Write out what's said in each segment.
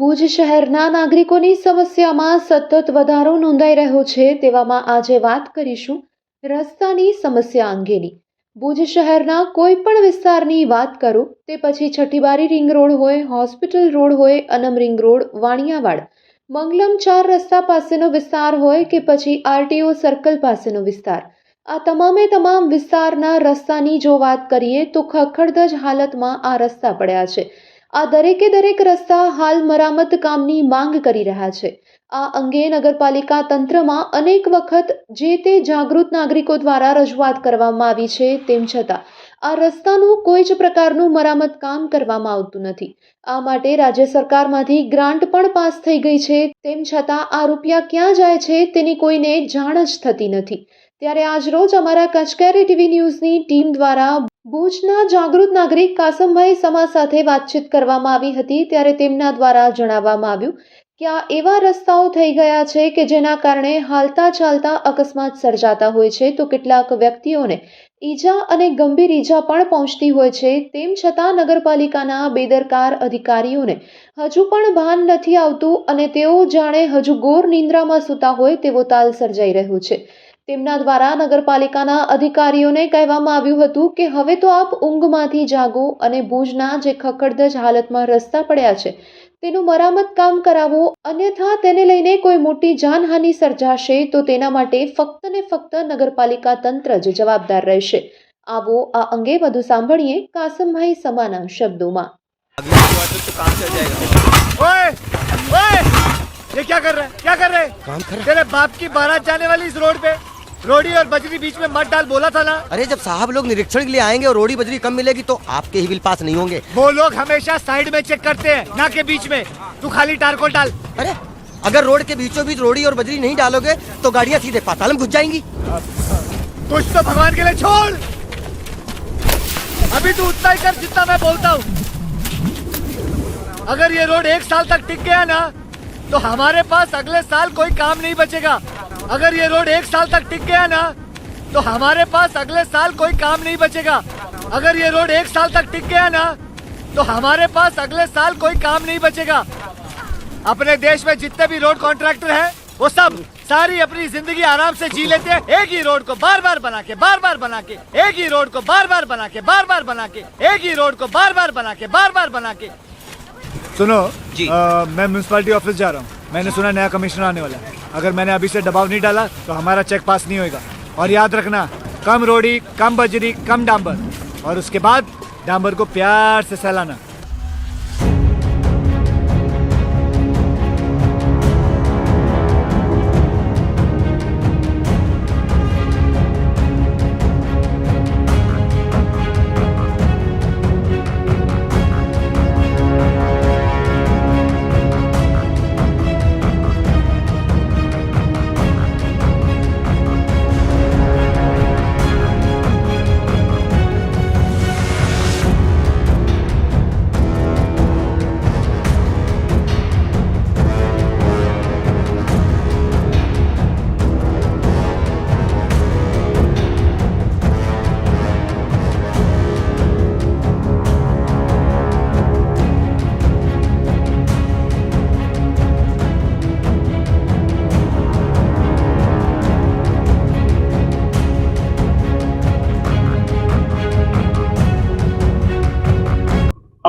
ભુજ શહેરના નાગરિકોની સમસ્યામાં સતત વધારો નોંધાઈ રહ્યો છે તેવામાં આજે વાત કરીશું રસ્તાની સમસ્યા અંગેની. ભુજ શહેરના કોઈ પણ વિસ્તારની વાત કરું તે પછી છઠ્ઠીબારી રિંગ રોડ હોય, હોસ્પિટલ રોડ હોય, અનમ રિંગ રોડ, વાણિયાવાડ. મંગલમ ચાર રસ્તા પાસેનો વિસ્તાર હોય કે પછી આરટીઓ સર્કલ પાસેનો વિસ્તાર. આ તમામે તમામ વિસ્તારના રસ્તાની જો વાત કરીએ તો ખખડધજ હાલતમાં આ રસ્તા પડ્યા છે. આ દરેકે દરેક રસ્તા હાલ મરામત કામની માંગ કરી રહ્યા છે. આ અંગે નગરપાલિકા તંત્રમાં અનેક વખત જે તે જાગૃત નાગરિકો દ્વારા રજૂઆત કરવામાં આવી છે તેમ છતાં, આ રસ્તાનું કોઈ જ પ્રકારનું મરામત કામ કરવામાં આવતું નથી. આ માટે રાજ્ય સરકારમાંથી ગ્રાન્ટ પણ પાસ થઈ ગઈ છે. તેમ છતાં, આ રૂપિયા ક્યાં જાય છે તેની કોઈને જાણ જ થતી નથી. ત્યારે આજરોજ અમારા કચકેરી ટીવી ન્યૂઝની ટીમ દ્વારા ભુજના જાગૃત નાગરિક કાસમભાઈ સમા સાથે વાતચીત કરવામાં આવી હતી ત્યારે તેમના દ્વારા જણાવવામાં આવ્યું કે આ એવા રસ્તાઓ થઈ ગયા છે કે જેના કારણે હાલતા ચાલતા અકસ્માત સર્જાતા હોય છે તો કેટલાક વ્યક્તિઓને ઈજા અને ગંભીર ઈજા પણ પહોંચતી હોય છે. તેમ છતાં નગરપાલિકાના બેદરકાર અધિકારીઓને હજુ પણ ભાન નથી આવતું અને તેઓ જાણે હજુ ગોર નિંદ્રામાં સૂતા હોય તેવો તાલ સર્જાઈ રહ્યો છે. તેમના દ્વારા નગરપાલિકાના અધિકારીઓને કહેવામાં આવ્યું હતું કે હવે તો આપ ઊંઘમાંથી જાગો અને ભુજના જે ખખડધજ હાલતમાં રસ્તા પડ્યા છે તેનું મરામત કામ કરાવો અન્યથા તેને લઈને કોઈ મોટી જાનહાનિ સર્જાશે તો તેના માટે ફક્ત ને ફક્ત નગરપાલિકા તંત્ર જ જવાબદાર રહેશે આવો આ અંગે વધુ સાંભળીએ કાસમભાઈ સમાના શબ્દોમાં अगली बार तो, तो काम चल जाएगा ओए ओए ये क्या कर रहा है क्या कर रहे हैं काम कर रहा तेरे बाप की बारात जाने वाली इस रोड पे रोडी और बजरी बीच में मत डाल बोला था ना। अरे जब साहब लोग निरीक्षण के लिए आएँगे और रोडी बजरी कम मिलेगी तो आपके ही बिल पास नहीं होंगे। वो लोग हमेशा साइड में चेक करते हैं ना के बीच में। तू खाली टारकोल डाल। अरे अगर रोड के बीचों बीच रोडी और बजरी नहीं डालोगे तो गाड़ियाँ सीधे पाताल में घुस जाएँगी। कुछ तो भगवान के लिए छोड़। अभी तू उतना ही कर जितना मैं बोलता हूँ। अगर ये रोड एक साल तक टिक गया ना तो हमारे पास अगले साल कोई काम नहीं बचेगा। अगर ये रोड एक साल तक टिक गया ना तो हमारे पास अगले साल कोई काम नहीं बचेगा। अगर ये रोड एक साल तक टिक गया ना तो हमारे पास अगले साल कोई काम नहीं बचेगा। अपने देश में जितने भी रोड कॉन्ट्रैक्टर हैं, वो सब सारी अपनी ज़िंदगी आराम से जी लेते हैं। एक ही रोड को बार बार बना के बार बार बना के, एक ही रोड को बार बार बना के बार बार बना के, एक ही रोड को बार बार बना के बार बार बना के। सुनो जी। आ, मैं म्यूनसिपालिटी ऑफ़िस जा रहा हूँ। मैंने सुना नया कमिश्नर आने वाला है। अगर मैंने अभी से दबाव नहीं डाला तो हमारा चेक पास नहीं होगा और याद रखना कम रोडी कम बजरी कम डांबर। और उसके बाद डांबर को प्यार से सहलाना।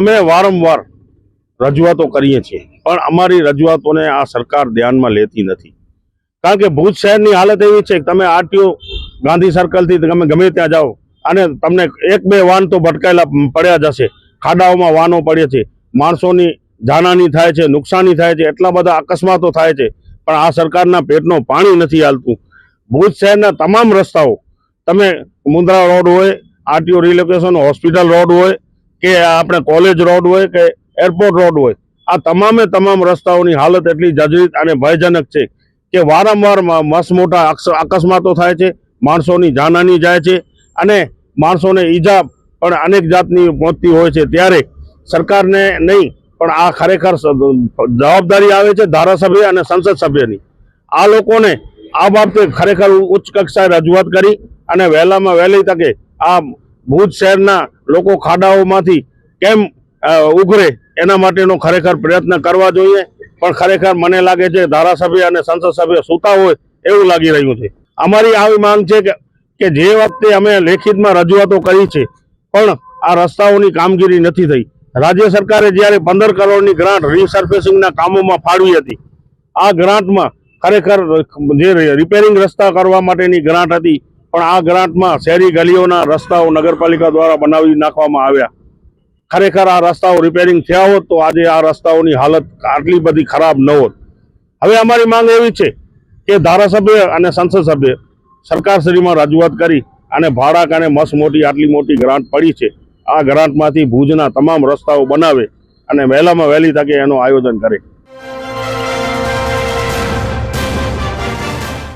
અમે વારંવાર રજૂઆતો કરીએ છીએ, પણ અમારી રજૂઆતોને આ સરકાર ધ્યાનમાં લેતી નથી. કારણ કે ભુજ શહેરની હાલત એવી છે કે તમે આરટીઓ ગાંધી સર્કલથી તમે ગમે ત્યાં જાઓ, અને તમને એક બે વાન તો ભટકાયેલા પડ્યા જશે ખાડાઓમાં વાહનો પડે છે, માણસોની જાનહાની થાય છે, નુકસાની થાય છે, એટલા બધા અકસ્માતો થાય છે, પણ આ સરકારના પેટનો પાણી નથી હાલતું. ભુજ શહેરના તમામ રસ્તાઓ, તમે મુંદ્રા રોડ હોય, આરટીઓ રિલોકેશન હોસ્પિટલ રોડ હોય કે આપણે કોલેજ રોડ હોય કે એરપોર્ટ રોડ હોય, આ તમામે તમામ રસ્તાઓની હાલત એટલી જર્જરિત અને ભયજનક છે કે વારંવાર મસ મોટા અકસ્માતો થાય છે, માણસોની જાનહાની જાય છે અને માણસોને ઈજા પણ અનેક જાતની પહોંચતી હોય છે. ત્યારે સરકારને નહીં, પણ આ ખરેખર જવાબદારી આવે છે ધારાસભ્ય અને સંસદ સભ્યની. આ લોકોને આ બાબતે ખરેખર ઉચ્ચ કક્ષાએ રજૂઆત કરી અને વહેલામાં વહેલી તકે આ ભુજ શહેરના લોકો ખાડાઓમાંથી કેમ ઉઘરે? એના માટેનો ખરેખર પ્રયત્ન કરવા જોઈએ. પણ ખરેખર મને લાગે છે ધારાસભ્ય અને સંસદ સભ્ય સૂતા હોય એવું લાગી રહ્યું છે. અમારી આવી માંગ છે કે જે વખતે અમે લેખિતમાં રજૂઆતો કરી છે, પણ આ રસ્તાઓની કામગીરી નથી થઈ. રાજ્ય સરકારે જ્યારે પંદર કરોડની ગ્રાન્ટ રીસર્ફેસિંગના કામોમાં ફાળવી હતી, આ ગ્રાન્ટમાં ખરેખર જે રિપેરિંગ રસ્તા કરવા માટેની ગ્રાન્ટ હતી પણ આ ગ્રાન્ટમાં શહેરી ગલીઓના રસ્તાઓ નગરપાલિકા દ્વારા બનાવી નાખવામાં આવ્યા. ખરેખર આ રસ્તાઓ રિપેરિંગ થયા હોત તો આજે આ રસ્તાઓની હાલત આટલી બધી ખરાબ ન હોત. હવે અમારી માંગ એવી છે કે ધારાસભ્ય અને સંસદ સભ્ય સરકારશ્રીમાં રજૂઆત કરી અને ભાડાક અને મસ મોટી આટલી મોટી ગ્રાન્ટ પડી છે. આ ગ્રાન્ટમાંથી ભુજના તમામ રસ્તાઓ બનાવે અને વહેલામાં વહેલી તકે એનું આયોજન કરે.